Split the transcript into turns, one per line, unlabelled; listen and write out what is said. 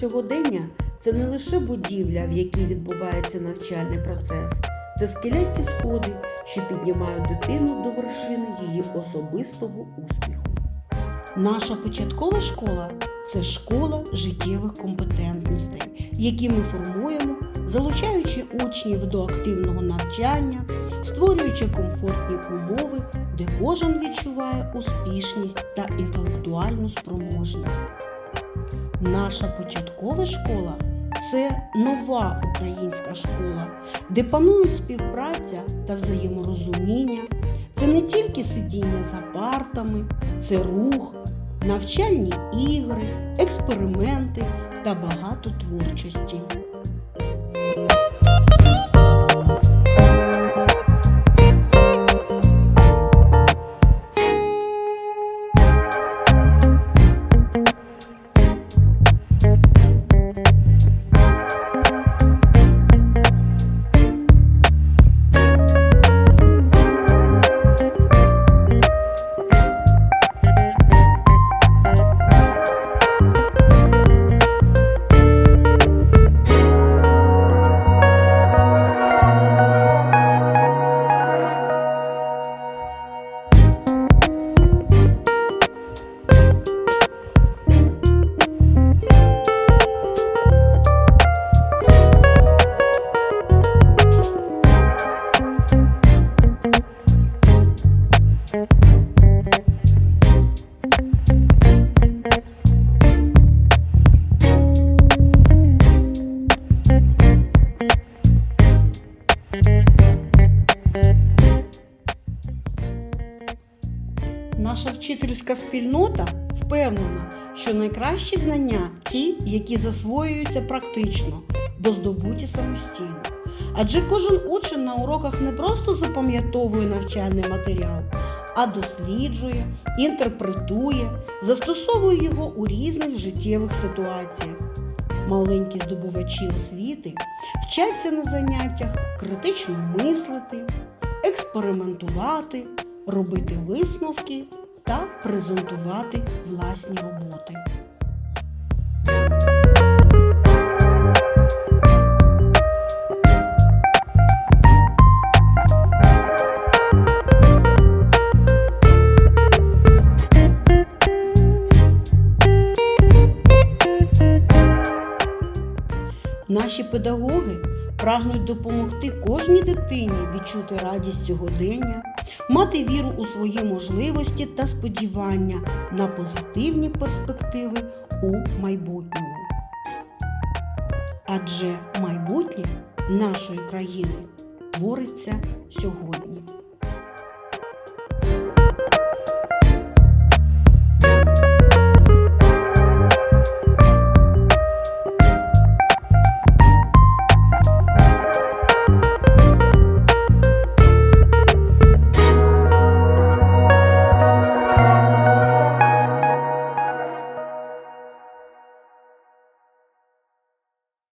сьогодення це не лише будівля, в якій відбувається навчальний процес, це скелясті сходи, що піднімають дитину до вершини її особистого успіху. Наша початкова школа це школа життєвих компетентностей, які ми формуємо, залучаючи учнів до активного навчання, створюючи комфортні умови, де кожен відчуває успішність та інтелектуальну спроможність. Наша початкова школа це нова українська школа, де панують співпраця та взаєморозуміння. Це не тільки сидіння за партами, це рух, навчальні ігри, експерименти та багато творчості. Наша вчительська спільнота впевнена, що найкращі знання ті, які засвоюються практично, бо здобуті самостійно. Адже кожен учень на уроках не просто запам'ятовує навчальний матеріал, а досліджує, інтерпретує, застосовує його у різних життєвих ситуаціях. Маленькі здобувачі освіти вчаться на заняттях критично мислити, експериментувати, робити висновки та презентувати власні роботи. Наші педагоги прагнуть допомогти кожній дитині відчути радість сьогодення, мати віру у свої можливості та сподівання на позитивні перспективи у майбутньому. Адже майбутнє нашої країни твориться сьогодні.